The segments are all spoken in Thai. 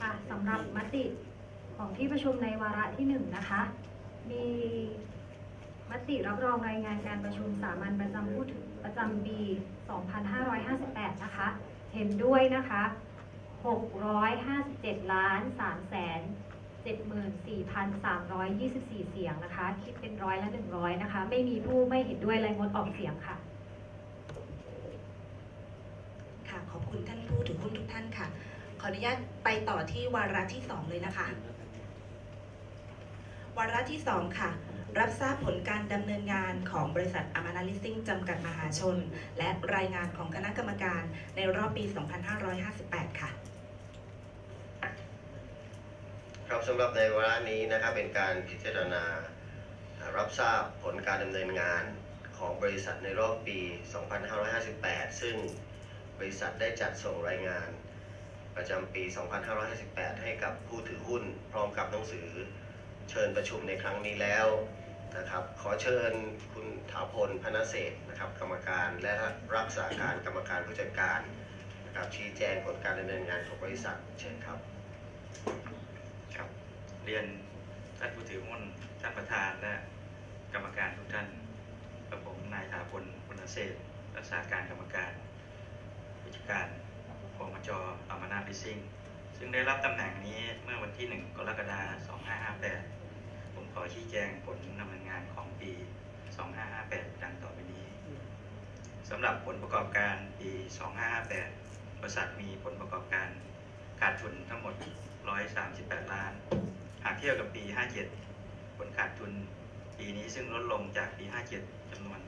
ค่ะสำหรับมติของที่ประชุมในวาระที่หนึ่งนะคะ มีมติรับรองรายงานการประชุมสามัญประจำผู้ถือประจำปี 2558 นะคะ เห็นด้วยนะคะ 657 ล้าน3แสน74,324 เสียงนะคะ คิดเป็นร้อยละ100 นะคะ ไม่มีผู้ไม่เห็นด้วยและงดออกเสียงค่ะ ค่ะ ขอบคุณท่านผู้ถือหุ้นทุกท่านค่ะ ขออนุญาตไปต่อที่วาระที่ 2 เลยนะคะ วาระที่ 2 ค่ะ รับทราบผลการดำเนินงานของบริษัทอามานาลิซิ่งจำกัดมหาชน และรายงานของคณะกรรมการในรอบปี 2558 ค่ะ ครับสำหรับในวาระนี้นะครับเป็นการพิจารณารับทราบผลการดำเนินงานของบริษัทในรอบปี 2558 ซึ่งบริษัทได้จัดส่งรายงาน ประจำปี 2558 ให้กับผู้ถือหุ้น พร้อมกับหนังสือเชิญประชุมในครั้งนี้แล้วนะครับ ขอเชิญคุณถาพลพนเศษนะครับ กรรมการและรักษาการกรรมการผู้จัดการนะครับชี้แจงผลการดำเนินงานของบริษัทเชิญครับครับเรียนท่านผู้ถือหุ้นท่านประธานและกรรมการทุกท่านกับผมนายถาพลพุณเศษรักษาการกรรมการผู้จัดการกมจอาม นาลิซิงซึ่งได้รับตำแหน่งนี้เมื่อวันที่ 1 กรกฎาคม 2558 ผมขอชี้แจงผลดำเนินงานของปี 2558 ดังต่อไปนี้สำหรับผลประกอบการปี 2558 บริษัทมีผลประกอบการขาดทุนทั้งหมด 138 ล้าน หากเทียบกับปี 57 ผลขาดทุนปีนี้ซึ่งลดลงจากปี 57 จำนวน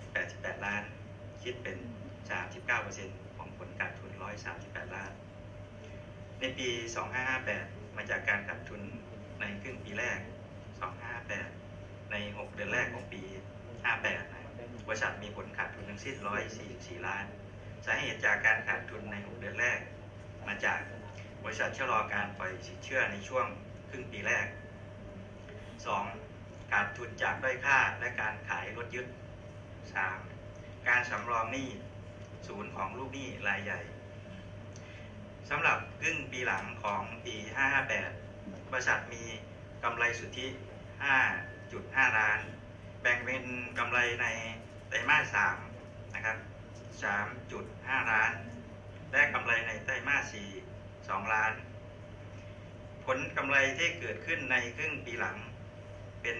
88 ล้าน คิดเป็น 39%ของผลขาดทุน 138 ล้าน ในปี 2558 มาจากการขาดทุนในครึ่งปีแรก2558 ใน 6 เดือนแรกของปี 58 นะบริษัทมีผลขาดทุนทั้งสิ้น 144 ล้าน สาเหตุจากการขาดทุนใน 6 เดือนแรก มาจากบริษัทชะลอการปล่อยสินเชื่อในช่วงครึ่งปีแรก 2. ขาดทุนจากด้อยค่าและการขายรถยึด 3. การสำรองหนี้ศูนย์ของลูกหนี้รายใหญ่ สำหรับครึ่งปีหลังของปี 558 บริษัทมีกำไรสุทธิ 5.5 ล้าน แบ่งเป็นกำไรในไตรมาส3นะครับ 3.5 ล้าน และกำไรในไตรมาส4 2 ล้าน ผลกำไรที่เกิดขึ้นในครึ่งปีหลัง เป็น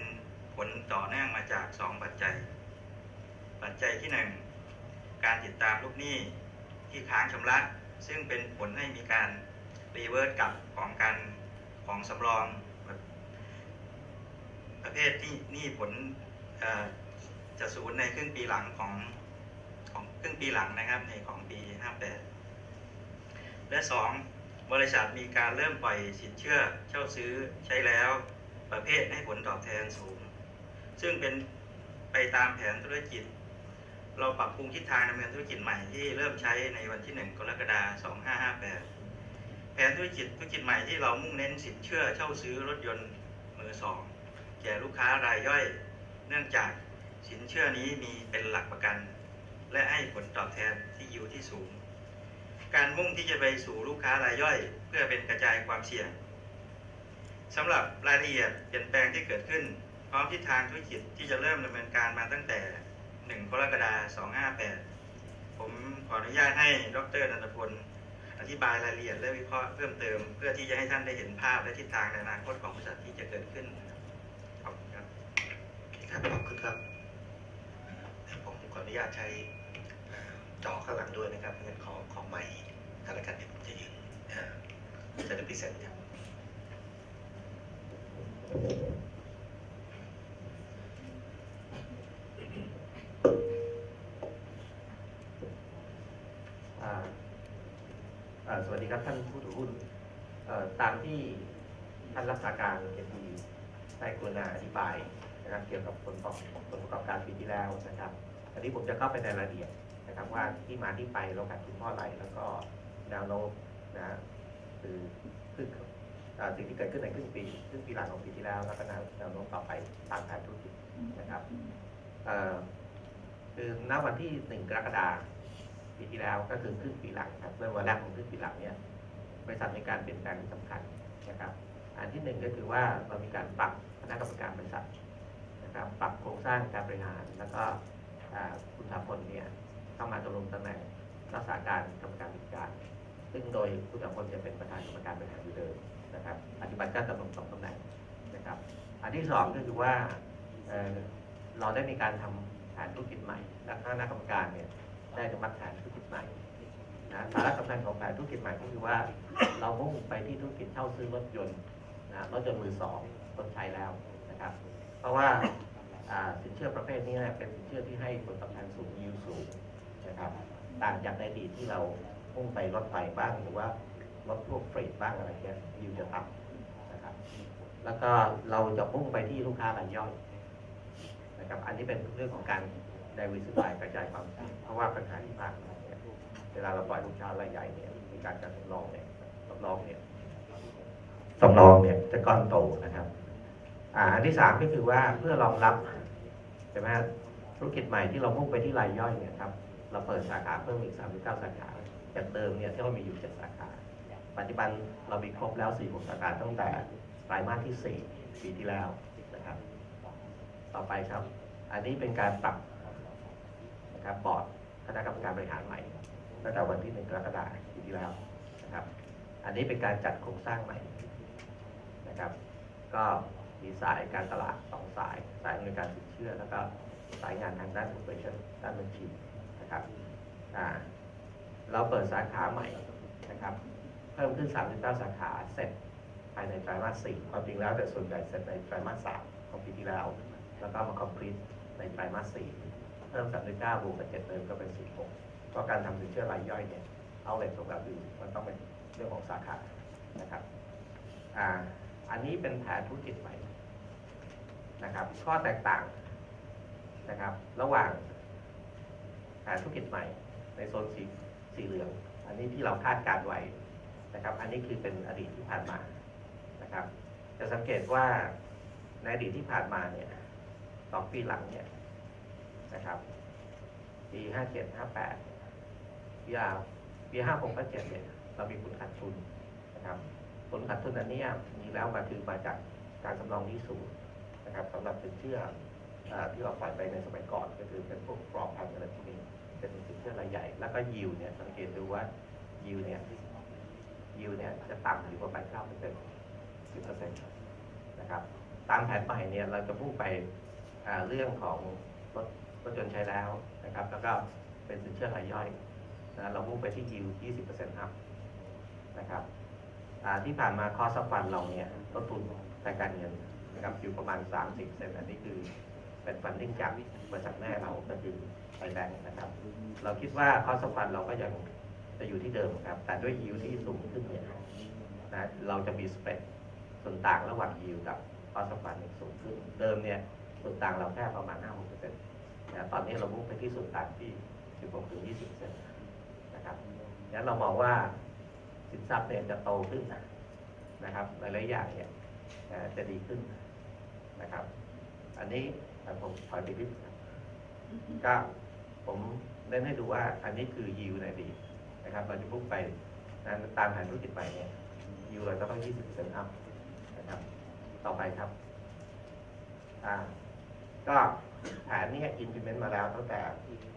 ผลต่อเนื่องมาจาก 2 ปัจจัย ปัจจัยที่ 1 การติดตามลูกหนี้ที่ค้างชำระ ซึ่งเป็นผลให้มีการรีเวิร์สกลับของการของสำรองแบบประเภทที่นี้ผลจะศูนย์ในครึ่งปีหลังของของครึ่งปีหลังนะครับในของปี 58 และ 2 บริษัทมีการเริ่มปล่อยสินเชื่อเช่าซื้อใช้แล้วประเภทให้ผลตอบแทนสูง ซึ่งเป็นไปตามแผนธุรกิจ เราปรับปรุงทิศทางดำเนินธุรกิจใหม่ที่เริ่มใช้ในวันที่ 1 กรกฎาคม 2558 แผนธุรกิจธุรกิจใหม่ที่เรามุ่งเน้นสินเชื่อเช่าซื้อรถยนต์มือสองแก่ลูกค้ารายย่อย เนื่องจากสินเชื่อนี้มีเป็นหลักประกัน และให้ผลตอบแทนที่ยิวที่สูง การมุ่งที่จะไปสู่ลูกค้ารายย่อย เพื่อเป็นกระจายความเสี่ยงสำหรับรายละเอียดเปลี่ยนแปลงที่เกิดขึ้น พร้อมทิศทางธุรกิจที่จะเริ่มดำเนินการมาตั้งแต่ 1กรกฎาคม2 5 8 ผมขออนุญาตให้ดรนันทพลอธิบายรายละเอียดและวิเคราะห์เพิ่มเติม เพื่อที่จะให้ท่านได้เห็นภาพและทิศทางในอนาคตของบริษัทที่จะเกิดขึ้นครับขอบคุณครับครับขอบคุณครับ ผมขออนุญาตใช้จอข้างหลังด้วยนะครับงั้นขอขอใหม่กันละกันเดี๋ยวผมจะยืนจะได้พิเศษครับ อ่าอ่า สวัสดีครับท่านผู้ถือหุ้นตามที่ท่านรักษาการเอ็ดีได้กรุณาอธิบายนะครับเกี่ยวกับผลประกอบผลประกอบการปีที่แล้วนะครับอันนี้ผมจะเข้าไปในรายละเอียดนะครับว่าที่มาที่ไปเราขาดทุนเพราะอะไรแล้วก็แนวโน้มนะคือคืออ่าสิ่งที่เกิดขึ้นในครึ่งปีครึ่งปีหลังของปีที่แล้วแล้วก็แนวนวโน้มต่อไปตามแผนธุรกิจนะครับ คือณวันที่หนึ่งกรกฎาคมปีที่แล้วก็คือครึ่งปีหลังครับเมื่อวันแรกของครึ่งปีหลังเนี่ยบริษัทในการเปลี่ยนแปลงที่สำคัญนะครับ อันที่หนึ่งก็คือว่าเรามีการปรับคณะกรรมการบริษัทนะครับ ปรับโครงสร้างการบริหาร แล้วก็คุณธาพลเนี่ยเข้ามาดำรงตำแหน่งรักษาการกรรมการกิการ ซึ่งโดยคุณธาพลจะเป็นประธานกรรมการบริหารอยู่เดิมนะครับปัจจุบันก็ดำรงสองตำแหน่งนะครับ อันที่สองก็คือว่าเอ่อเราได้มีการทำ แผนธุรกิจใหม่และคณะกรรมการเนี่ยได้อนุมัติแผนธุรกิจใหม่นะสาระสำคัญของแผนธุรกิจใหม่ก็คือว่า เรามุ่งไปที่ธุรกิจเช่าซื้อรถยนต์นะรถยนต์มือสองคนใช้แล้วนะครับ เพราะว่าสินเชื่อประเภทนี้เนี่ยเป็นสินเชื่อที่ให้ผลตอบแทนสูงยิวสูงนะครับต่างจากในอดีตที่เรามุ่งไปรถไฟบ้างหรือว่ารถพวกเฟรดบ้างอะไรเงี้ยยิวจะต่ำนะครับ แล้วก็เราจะมุ่งไปที่ลูกค้ารายย่อย นะครับอันนี้เป็นเรื่องของการ diversify กระจายความเสี่ยงเพราะว่าปัญหาที่ผ่านมาเนี่ยเวลาเราปล่อยลูกค้ารายใหญ่เนี่ยมีการจัดสำรองเนี่ยสำรองเนี่ยสำรองเนี่ยจะก้อนโตนะครับอ่าอันที่สามก็คือว่าเพื่อรองรับใช่ไหมธุรกิจใหม่ที่เรามุ่งไปที่รายย่อยเนี่ยครับเราเปิดสาขาเพิ่มอีก 39 สาขาจากเดิมเนี่ยที่เรามีอยู่ 7 สาขา ปัจจุบันเรามีครบแล้ว 46 สาขาตั้งแต่ไตรมาสที่ 4 ปีที่แล้วนะครับ ต่อไปครับ อันนี้เป็นการปรับนะครับบอร์ดคณะกรรมการบริหารใหม่ตั้งแต่วันที่1กรกฎาคมปีที่แล้วนะครับ อันนี้เป็นการจัดโครงสร้างใหม่นะครับ ก็มีสายการตลาดสองสาย สายอำนวยการสินเชื่อ แล้วก็สายงานทางด้าน operation ด้านบัญชีนะครับอ่าเราเปิดสาขาใหม่นะครับ เพิ่มขึ้น 39 สาขาเสร็จภายในไตรมาส4ความจริงแล้วแต่ส่วนใหญ่เสร็จในไตรมาส3ของปีที่แล้ว แล้วก็มาคอมพลีท ในไตรมาส4เพิ่ม39บวกกับ7เดิมก็เป็น46เพราะการทำสินเชื่อรายย่อยเนี่ยเอาเลยของเราคือมันต้องเป็นเรื่องของสาขานะครับอ่าอันนี้เป็นแผนธุรกิจใหม่นะครับ ข้อแตกต่างนะครับ ระหว่างแผนธุรกิจใหม่ ในโซนสีสีเหลือง อันนี้ที่เราคาดการไว้นะครับ อันนี้คือเป็นอดีตที่ผ่านมานะครับ จะสังเกตว่าในอดีตที่ผ่านมาเนี่ย สองปีหลังเนี่ยนะครับ ปีห้าเจ็ดห้าแปดปีอาปีห้าหกห้าเจ็ดเนี่ยเรามีผลขาดทุนนะครับ ผลขาดทุนอันเนี้ยมีแล้วมาคือมาจากการสำรองหนี้สูงนะครับสำหรับสินเชื่ออที่เราปล่อยไปในสมัยก่อนก็คือเป็นพวกกรอบพันอะไรพวกนี้เป็นสินเชื่อรายใหญ่ แล้วก็ยิวเนี่ยสังเกตดูว่ายิวเนี่ยยิวเนี่ยจะต่ำอยู่ประมาณเก้าเปอร์เซ็นต์สิบเปอร์เซ็นต์นะครับตามแผนใหม่เนี่ยเราจะพุ่งไป เรื่องของรถรถยนต์ใช้แล้วนะครับ แล้วก็เป็นสินเชื่อรายย่อยนะเรามุ่งไปที่ยิว20%อัพนะครับที่ผ่านมาคอสฟันเราเนี่ยต้นทุนทางการเงินนะครับอยู่ประมาณ 30เซนอันนี้คือเป็นฟันดิ้งจากบริษัทแม่เราก็คือไฟแบงค์นะครับ เราคิดว่าคอสฟันเราก็ยังจะอยู่ที่เดิมครับ แต่ด้วยยิวที่สูงขึ้นเนี่ยนะเราจะมีสเปรดส่วนต่างระหว่างยิวกับคอสฟันที่สูงขึ้นเดิมเนี่ย ส่วนต่างเราแค่ประมาณ5-6%นะตอนนี้เรามุ่งไปที่ส่วนต่างที่16ถึง20%นะครับงั้นเรามองว่าสินทรัพย์เนี่ยจะโตขึ้นนะครับหลายๆอย่างเนี่ยจะดีขึ้นนะครับ อันนี้อ่ผมถอยไปนิดรับก็ผมเล่นให้ดูว่าอันนี้คือยิวในดีนะครับ เราจะพุ่งไปนะตามแผนธุรกิจใหม่เนี่ยยิวเราจะต้อง 20%อัพนะครับ ต่อไปครับ อ่า ก็แผนนี้ implement มาแล้วตั้งแต่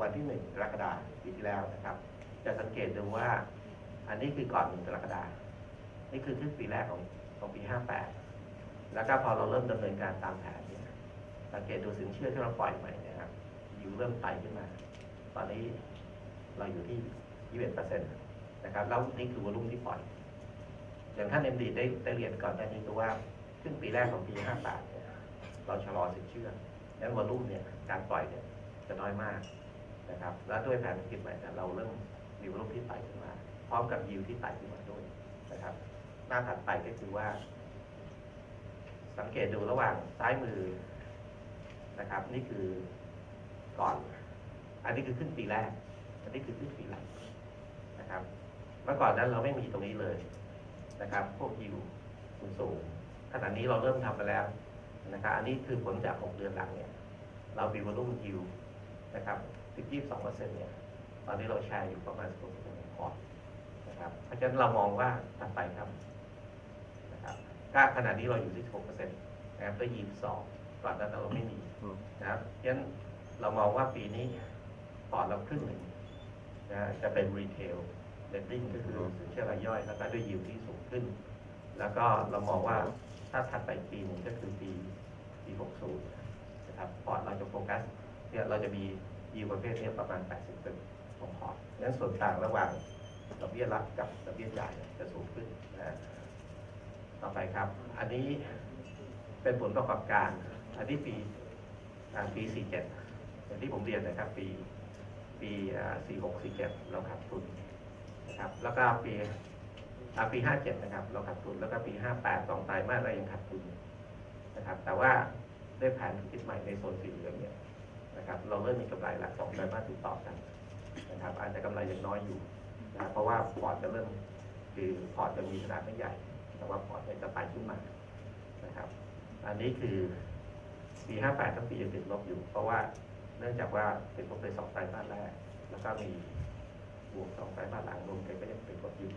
วันที่1กรกฎาคมปีที่แล้วนะครับ จะสังเกตดูว่า อันนี้คือก่อน1กรกฎาคมนี่คือครึ่งปีแรกของของปี58แล้วก็พอเราเริ่มดำเนินการตามแผนเนี่ยสังเกตดูสินเชื่อที่เราปล่อยใหม่นยครับอยู่เริ่มไต่ขึ้นมา ตอนนี้เราอยู่ที่21%นต์นะครับแล้วนี่คือวอลุ่มที่ปล่อย อย่างท่านเอ็มดีได้ได้เรียนก่อนหน้านี้ตัวว่าครึ่งปีแรกของปี58เนี่ยเราชะลอสินเชื่อ งั้นวอลุ่มเนี่ยการปล่อยเนี่ยจะน้อยมากนะครับ แล้วด้วยแผนธุรกิจใหม่เนี่ยเราเริ่มมีวอลุ่มที่ไต่ขึ้นมา พร้อมกับยิวที่ไต่ขึ้นมาด้วยนะครับ หน้าถัดไปก็คือว่า สังเกตดูระหว่างซ้ายมือนะครับ นี่คือก่อน อันนี้คือขึ้นปีแรก อันนี้คือขึ้นปีหลังนะครับ เมื่อก่อนนั้นเราไม่มีตรงนี้เลยนะครับ พวกยิวสูงๆขณะนี้เราเริ่มทำไปแล้ว นะครับอันนี้คือผลจาก 6 เดือนหลังเนี่ยเรามีวอลุ่มยิวนะครับ12เปอร์เซ็นต์เนี่ยตอนนี้เราแชร์อยู่ประมาณ16เปอร์เซ็นต์พอร์ตนะครับเพราะฉะนั้นเรามองว่าถัดไปครับนะครับก็ขณะนี้เราอยู่ที่6เปอร์เซ็นต์นะครับก็22ก่อนหน้านั้นเราไม่มีนะครับเพราะฉะนั้นเรามองว่าปีนี้พอร์ตเราครึ่งหนึ่งนะจะเป็นรีเทลเลนดิ้งก็คือสินเชื่อรายย่อยแล้วก็ด้วยยิวที่สูงขึ้น แล้วก็เรามองว่า ถ้าถัดไปปีหนึ่งก็คือปีปี 60 นะครับพอร์ตเราจะโฟกัสเนี่ยเราจะมียิวประเภทเนี้ประมาณ 80เป็นของพอร์ตงั้นส่วนต่างระหว่างดอกเบี้ยรับกับดอกเบี้ยจ่ายเนี่ยจะสูงขึ้นนะต่อไปครับ อันนี้เป็นผลประกอบการ อันนี้ปีปี 47 อย่างที่ผมเรียนนะครับ ปีปี 46 47 เราขาดทุนนะครับ แล้วก็ปี ปี 57 นะครับ เราขาดทุนแล้วก็ปี 58 สองไตรมาสเรายังขาดทุนนะครับ แต่ว่าด้วยแผนธุรกิจใหม่ในโซนสีเหลืองเนี่ยนะครับ เราเริ่มมีกำไรหลักสองไตรมาสติดต่อกันนะครับ อาจจะกำไรยังน้อยอยู่นะครับเพราะว่าพอร์ตจะเริ่มคือพอร์ตจะมีขนาดไม่ใหญ่ แต่ว่าพอร์ตเนี่ยจะไปขึ้นมานะครับ อันนี้คือปี 58 ทั้งปียังติดลบอยู่ เพราะว่าเนื่องจากว่าติดลบไปสองไตรมาสแรก แล้วก็มีบวกสองไตรมาสหลังรวมกันก็ยังติดลบอยู่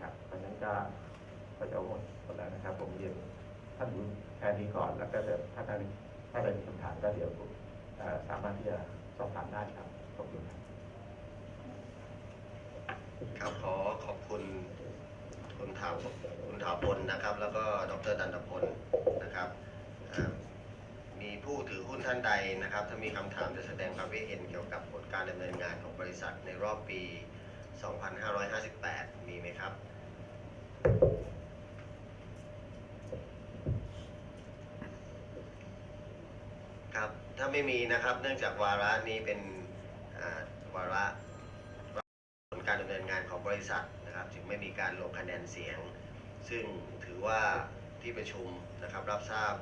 นะครับเพราะฉะนั้นก็ก็จะหมดหมดแล้วนะครับ ผมเรียนท่านรู้แค่นี้ก่อนแล้วก็เดี๋ยวถ้าท่านถ้าใดมีคำถามก็เดี๋ยวผมสามารถที่จะสอบถามได้ครับขอบคุณครับครับขอขอบคุณคุณถาวคุณถาวพลนะครับ แล้วก็ดรดันตพลนะครับมีผู้ถือหุ้นท่านใดนะครับ ถ้ามีคำถามจะแสดงความคิดเห็นเกี่ยวกับผลการดำเนินงานของบริษัทในรอบปี 2558 มีไหมครับ ครับ ถ้าไม่มีนะครับ เนื่องจากวาระนี้เป็นวาระผลการดำเนินงานของบริษัทนะครับ จึงไม่มีการลงคะแนนเสียง ซึ่งถือว่าที่ประชุมนะครับรับทราบ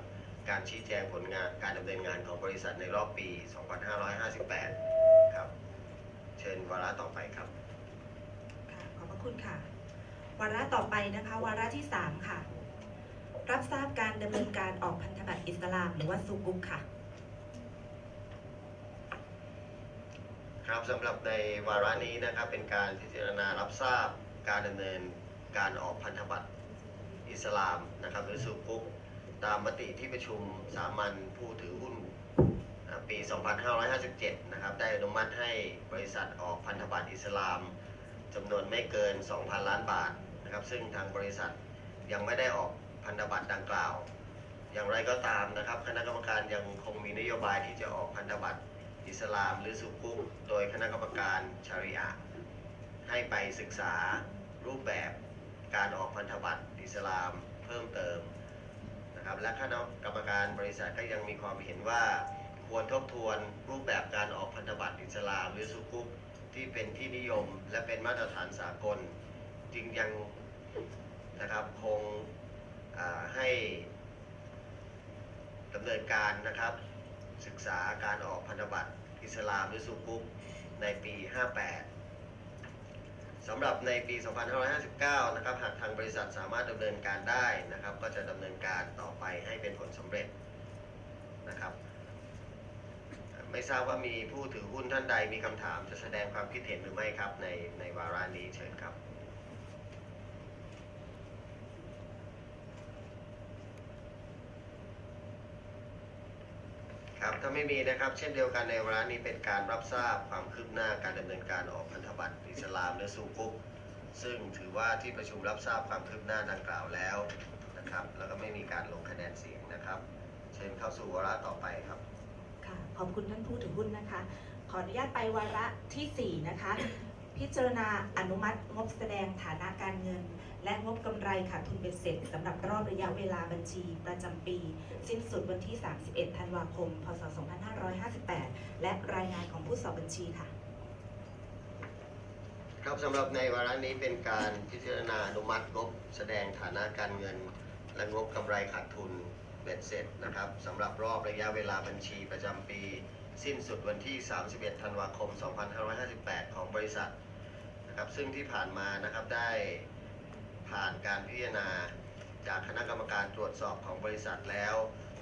การชี้แจงผลงานการดำเนินงานของบริษัทในรอบปี 2558 ครับ เชิญวาระต่อไปครับขอบพระคุณค่ะ วาระต่อไปนะคะ วาระที่ 3 ค่ะ รับทราบการดำเนินการออกพันธบัตรอิสลาม หรือว่าซูกุกค่ะ ครับสำหรับในวาระนี้นะครับเป็นการพิจารณารับทราบการดำเนินการออกพันธบัตรอิสลามนะครับหรือสุกุกตามมติที่ประชุมสามัญผู้ถือหุ้นปี 2557 นะครับได้อนุมัติให้บริษัทออกพันธบัตรอิสลามจำนวนไม่เกิน 2,000 ล้านบาทนะครับซึ่งทางบริษัทยังไม่ได้ออกพันธบัตรดังกล่าว อย่างไรก็ตามนะครับ คณะกรรมการยังคงมีนโยบายที่จะออกพันธบัตร อิสลามหรือสุกุกโดยคณะกรรมการชาริอะให้ไปศึกษารูปแบบการออกพันธบัตรอิสลามเพิ่มเติมนะครับและคณะกรรมการบริษัทก็ยังมีความเห็นว่าควรทบทวนรูปแบบการออกพันธบัตรอิสลามหรือสุกุกที่เป็นที่นิยมและเป็นมาตรฐานสากล จึงยังนะครับคงให้ดำเนินการนะครับ ศึกษาการออกพันธบัตรอิสลามหรือสุกุ๊กในปี 58 สำหรับในปี 2559 นะครับ หากทางบริษัทสามารถดำเนินการได้นะครับ ก็จะดำเนินการต่อไปให้เป็นผลสำเร็จนะครับ ไม่ทราบว่ามีผู้ถือหุ้นท่านใดมีคำถามจะแสดงความคิดเห็นหรือไม่ครับในในวาระนี้เชิญครับ ครับถ้าไม่มีนะครับ เช่นเดียวกันในวาระนี้เป็นการรับทราบความคืบหน้าการดำเนินการออกพันธบัตรอิสลามหรือซูกุกซึ่งถือว่าที่ประชุมรับทราบความคืบหน้าดังกล่าวแล้วนะครับ แล้วก็ไม่มีการลงคะแนนเสียงนะครับ เชิญเข้าสู่วาระต่อไปครับค่ะขอบคุณท่านผู้ถือหุ้นนะคะ ขออนุญาตไปวาระทีสี่4 นะคะ พิจารณาอนุมัติงบแสดงฐานะการเงิน และงบกำไรขาดทุนเบ็ดเสร็จสำหรับรอบระยะเวลาบัญชีประจำปี สิ้นสุดวันที่ 31 ธันวาคม พศ 2558 และรายงานของผู้สอบบัญชีค่ะ ครับสำหรับในวาระนี้เป็นการพิจารณาอนุมัติงบแสดงฐานะการเงิน และงบกำไรขาดทุนเบ็ดเสร็จนะครับสำหรับรอบระยะเวลาบัญชีประจำปี สิ้นสุดวันที่ 31 ธันวาคม 2558 ของบริษัท นะครับ ซึ่งที่ผ่านมานะครับได้ผ่านการพิจารณาจากคณะกรรมการตรวจสอบของบริษัทแล้ว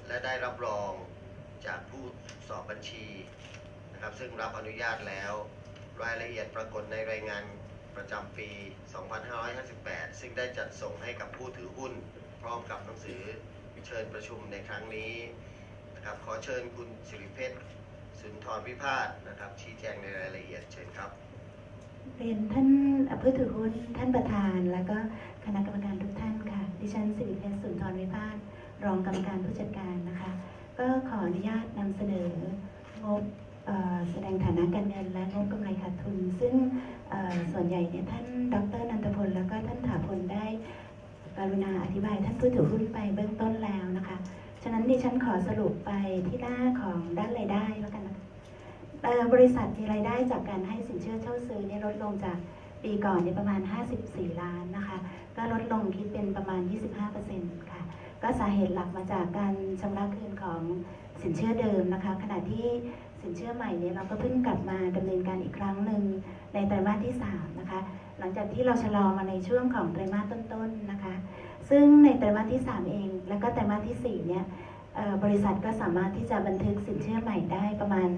และได้รับรองจากผู้สอบบัญชีนะครับ ซึ่งรับอนุญาตแล้ว รายละเอียดปรากฏในรายงานประจำปี 2558 ซึ่งได้จัดส่งให้กับผู้ถือหุ้น พร้อมกับหนังสือเชิญประชุมในครั้งนี้นะครับ ขอเชิญคุณสิริเพชรสุนทรวิพาสนะครับ ชี้แจงในรายละเอียดเชิญครับ เรียนท่านผู้ถือหุ้นท่านประธาน แล้วก็คณะกรรมการทุกท่านค่ะ ดิฉันสิริเพชรสุนทรวิพาสรองกรรมการผู้จัดการนะคะ ก็ขออนุญาตนำเสนองบแสดงฐานะการเงินและงบกำไรขาดทุน ซึ่งส่วนใหญ่เนี่ยท่านดรนันทพลแล้วก็ท่านถาพลได้กรุณาอธิบายท่านผู้ถือหุ้นไปเบื้องต้นแล้วนะคะ ฉะนั้นดิฉันขอสรุปไปที่หน้าของด้านรายได้แล้วกันนะคะ บริษัทมีรายได้จากการให้สินเชื่อเช่าซื้อเนี่ยลดลงจากปีก่อนเนี่ยประมาณ 54 ล้านนะคะ ก็ลดลงคิดเป็นประมาณ 25%ค่ะ ก็สาเหตุหลักมาจากการชำระคืนของสินเชื่อเดิมนะคะ ขณะที่สินเชื่อใหม่เนี่ยเราก็เพิ่งกลับมาดำเนินการอีกครั้งหนึ่งในไตรมาสที่ 3 นะคะ หลังจากที่เราชะลอมาในช่วงของไตรมาสต้นๆนะคะ ซึ่งในไตรมาสที่ 3 เอง แล้วก็ไตรมาสที่ 4 เนี่ยบริษัทก็สามารถที่จะบันทึกสินเชื่อใหม่ได้ประมาณ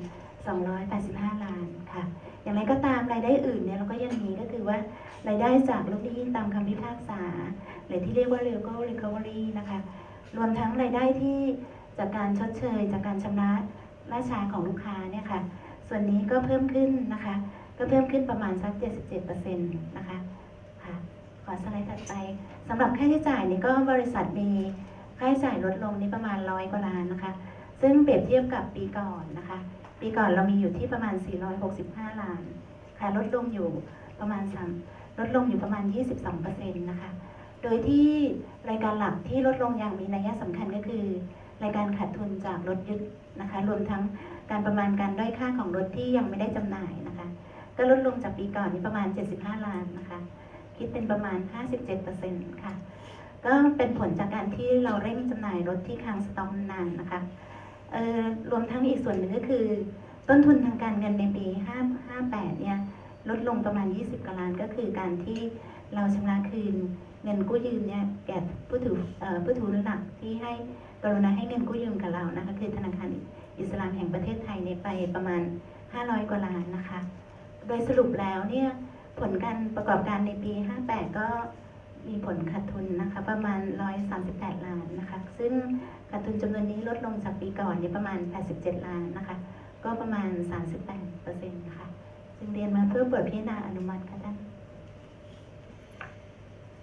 285 ล้านค่ะ อย่างไรก็ตามรายได้อื่นเนี่ยเราก็ยังมีก็คือว่ารายได้จากลูกหนี้ตามคำพิพากษา หรือที่เรียกว่า legal recovery นะคะ รวมทั้งรายได้ที่จากการชดเชย จากการชำระล่าช้าของลูกค้าเนี่ยค่ะ ส่วนนี้ก็เพิ่มขึ้นนะคะ ก็เพิ่มขึ้นประมาณสัก 77%นะคะค่ะขอสไลด์ถัดไปสำหรับค่าใช้จ่ายเนี่ยก็บริษัทมีค่าใช้จ่ายลดลงนี่ประมาณร้อยกว่าล้านนะคะ ซึ่งเปรียบเทียบกับปีก่อนนะคะ ปีก่อนเรามีอยู่ที่ประมาณ 465 ล้าน ค่ะ ลดลงอยู่ประมาณ3ลดลงอยู่ประมาณ 22%นะคะ โดยที่รายการหลักที่ลดลงอย่างมีนัยสำคัญก็คือ รายการขาดทุนจากรถยึดนะคะ รวมทั้งการประมาณการด้อยค่าของรถที่ยังไม่ได้จำหน่ายนะคะ ก็ลดลงจากปีก่อนนี้ประมาณ 75 ล้านนะคะ คิดเป็นประมาณ 57%ค่ะ ก็เป็นผลจากการที่เราเร่งจำหน่ายรถที่ค้างสต็อกนานนะคะ รวมทั้งอีกส่วนหนึ่งก็คือ ต้นทุนทางการเงินในปี 5 58 เนี่ยลดลงประมาณ 20กว่าล้านก็คือการที่เราชำระคืนเงินกู้ยืมเนี่ยแก่ผู้ถือผู้ถือหนหลักที่ให้กรุณาให้เงินกู้ยืมกับเรานะคะคือธนาคารอิสลามแห่งประเทศไทยเนี่ยไปประมาณ 500 กว่าล้านนะคะ โดยสรุปแล้วเนี่ยผลการประกอบการในปี 58 ก็ มีผลขาดทุนนะคะประมาณ 138 ล้านนะคะ ซึ่งขาดทุนจำนวนนี้ลดลงจากปีก่อนเนี่ยประมาณ 87 ล้านนะคะ ก็ประมาณ 38เปอร์เซ็นต์ค่ะ จึงเรียนมาเพื่อเปิดพิจารณาอนุมัติค่ะท่าน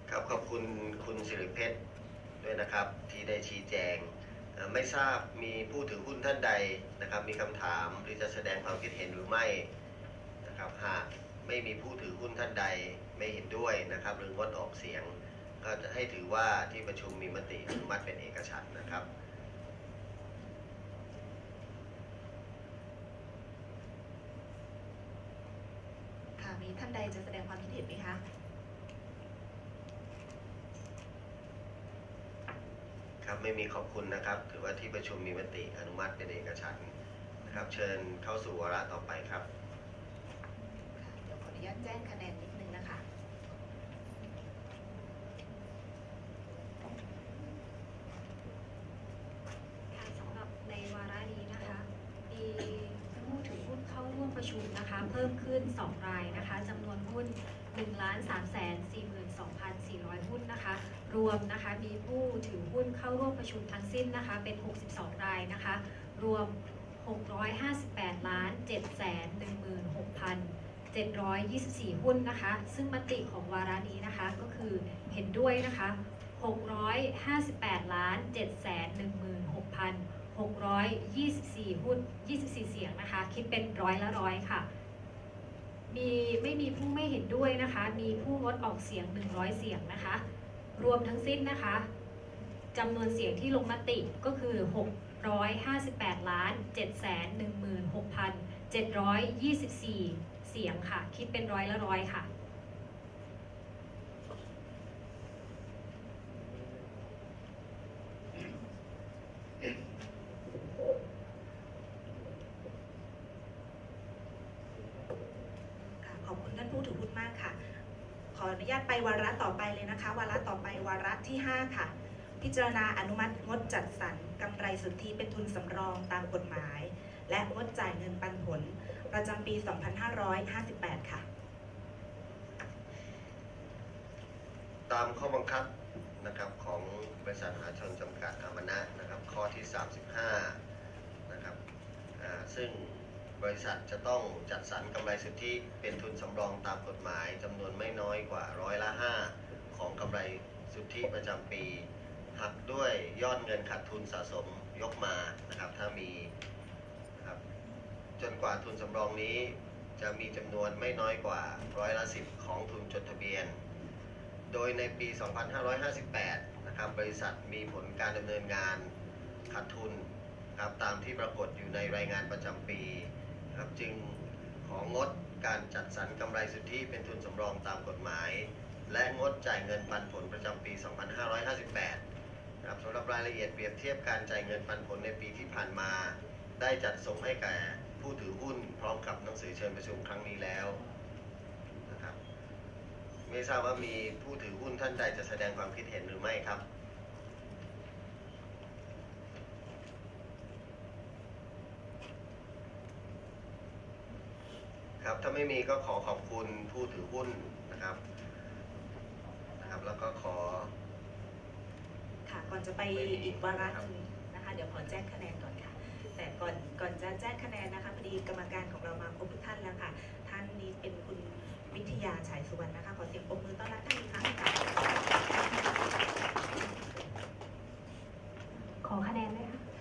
ครับขอบคุณคุณสิริเพชรด้วยนะครับที่ได้ชี้แจง ไม่ทราบมีผู้ถือหุ้นท่านใดนะครับ มีคำถามหรือจะแสดงความคิดเห็นหรือไม่นะครับหาก ไม่มีผู้ถือหุ้นท่านใดไม่เห็นด้วยนะครับ หรืองดออกเสียง ก็จะให้ถือว่าที่ประชุมมีมติอนุมัติเป็นเอกฉันท์นะครับ ค่ะมีท่านใดจะแสดงความคิดเห็นไหมคะ ครับไม่มีขอบคุณนะครับ ถือว่าที่ประชุมมีมติอนุมัติเป็นเอกฉันท์นะครับ เชิญเข้าสู่วาระต่อไปครับเดี๋ยวขออนุ ญาตแจ้งคะแนนนิดนึงนะคะ ค่ะสำหรับในวาระนี้นะคะมีผู้ถือหุ้นเข้าร่วมประชุมนะคะ เพิ่มขึ้น 2 รายนะคะจำนวนหุ้น1ล้าน3แสน42,400 หุ้นนะคะ รวมนะคะมีผู้ถือหุ้นเข้าร่วมประชุมทั้งสิ้นนะคะ เป็น 62 รายนะคะ รวม 658 ล้าน7 1 6 0 0 0 724 หุ้นนะคะ ซึ่งมติของวารานี้นะคะก็คือเห็นด้วยนะคะ 658 ล้าน7 1 6 624 หุ้น 24 เสียงนะคะ คิดเป็นร้อยละร้อยค่ะ มีไม่มีผู้ไม่เห็นด้วยนะคะ มีผู้งดออกเสียง 100 เสียงนะคะ รวมทั้งสิ้นนะคะจำนวนเสียงที่ลงมติก็คือ 658 ล้าน 716,724 เสียงค่ะ คิดเป็นร้อยละร้อยค่ะ ขอบคุณท่านผู้ถือหุ้นมากค่ะ ขออนุญาตไปวาระต่อไปเลยนะคะ วาระต่อไปวาระที่ 5 ค่ะ พิจารณาอนุมัติงดจัดสรรกำไรสุทธิเป็นทุนสำรองตามกฎหมาย และงดจ่ายเงินปันผล ประจำปี 2558 ค่ะ ตามข้อบังคับนะครับของบริษัทมหาชนจำกัดอามนะนะครับข้อที่ 35 นะครับซึ่งบริษัทจะต้องจัดสรรกำไรสุทธิเป็นทุนสำรองตามกฎหมายจำนวนไม่น้อยกว่าร้อยละ 5 ของกำไรสุทธิประจำปี หักด้วยยอดเงินขาดทุนสะสมยกมานะครับถ้ามี จนกว่าทุนสำรองนี้ จะมีจำนวนไม่น้อยกว่าร้อยละสิบของทุนจดทะเบียน โดยในปี 2558 นะครับบริษัทมีผลการดำเนินงานขาดทุนครับตามที่ปรากฏอยู่ในรายงานประจำปีครับจึงของงดการจัดสรรกำไรสุทธิเป็นทุนสำรองตามกฎหมาย และงดจ่ายเงินปันผลประจำปี 2558นะครับสำหรับรายละเอียดเปรียบเทียบการจ่ายเงินปันผลในปีที่ผ่านมา ได้จัดส่งให้แก่ ผู้ถือหุ้นพร้อมกับหนังสือเชิญประชุมครั้งนี้แล้วนะครับไม่ทราบว่ามีผู้ถือหุ้นท่านใดจะแสดงความคิดเห็นหรือไม่ครับ ครับถ้าไม่มีก็ขอขอบคุณผู้ถือหุ้นนะครับนะครับ แล้วก็ขอ ค่ะ ก่อนจะไปอีกวาระหนึงนะคะ เดี๋ยวขอแจ้งคะแนนก่อน แต่ก่อนก่อนจะแจ้งคะแนนนะคะพอดีกรรมการของเรามาครบทุกท่านแล้วค่ะ ท่านนี้เป็นคุณวิทยาฉายสุวรรณนะคะ ขอเสียงปรบมือต้อนรับท่านอีกครั้งค่ะขอคะแนนด้วยค่ะ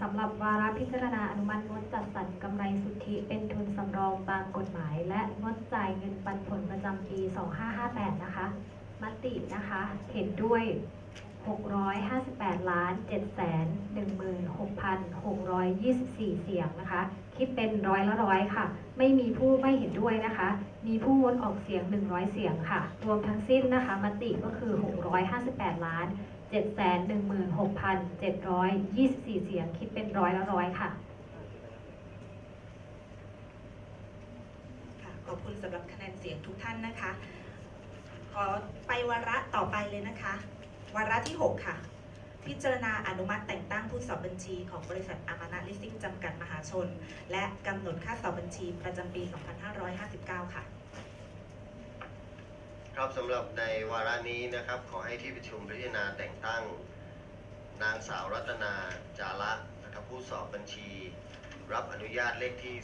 สำหรับวาระพิจารณาอนุมัติงดจัดสรรกำไรสุทธิเป็นทุนสำรองตามกฎหมาย และงดจ่ายเงินปันผลประจำปี 2558 นะคะ มตินะคะ เห็นด้วย 658 ล้าน 7 1 6 6 2 4 เสียงนะคะ คิดเป็นร้อยละร้อยค่ะ ไม่มีผู้ไม่เห็นด้วยนะคะ มีผู้งดออกเสียง 100 เสียงค่ะ รวมทั้งสิ้นนะคะ มติก็คือ 658 ล้าน 7แสน16,724 เสียง คิดเป็นร้อยละร้อยค่ะ ค่ะ ขอบคุณสำหรับคะแนนเสียงทุกท่านนะคะ ขอไปวาระต่อไปเลยนะคะ วาระที่ 6 ค่ะ พิจารณาอนุมัติแต่งตั้งผู้สอบบัญชีของบริษัทอามานะลิสซิ่งจำกัดมหาชน และกำหนดค่าสอบบัญชีประจำปี 2559 ค่ะ ครับสำหรับในวาระนี้นะครับ ขอให้ที่ประชุมพิจารณาแต่งตั้ง นางสาวรัตนาจาระนะครับผู้สอบบัญชี รับอนุญาตเลขที่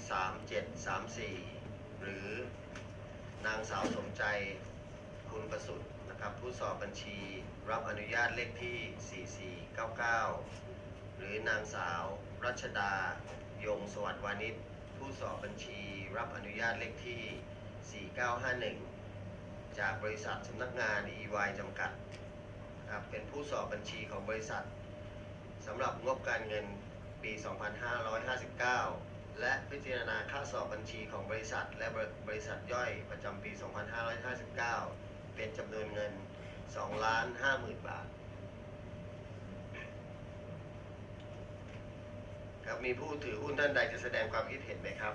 3734 หรือนางสาวสมใจคุณประสุทธิ์นะครับผู้สอบบัญชี รับอนุญาตเลขที่ 4499 หรือนางสาวรัชดายงสวัสดิ์วานิชผู้สอบบัญชี รับอนุญาตเลขที่ 4951 จากบริษัทสำนักงาน EY จำกัดนะครับเป็นผู้สอบบัญชีของบริษัทสำหรับงบการเงินปี 2559 และพิจารณาค่าสอบบัญชีของบริษัท และบริษัทย่อยประจำปี 2559 เป็นจำนวนเงิน 2 ล้าน5หมื่นบาท ครับมีผู้ถือหุ้นท่านใดจะแสดงความคิดเห็นไหมครับ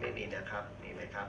ไม่มี นะครับ มีไหมครับ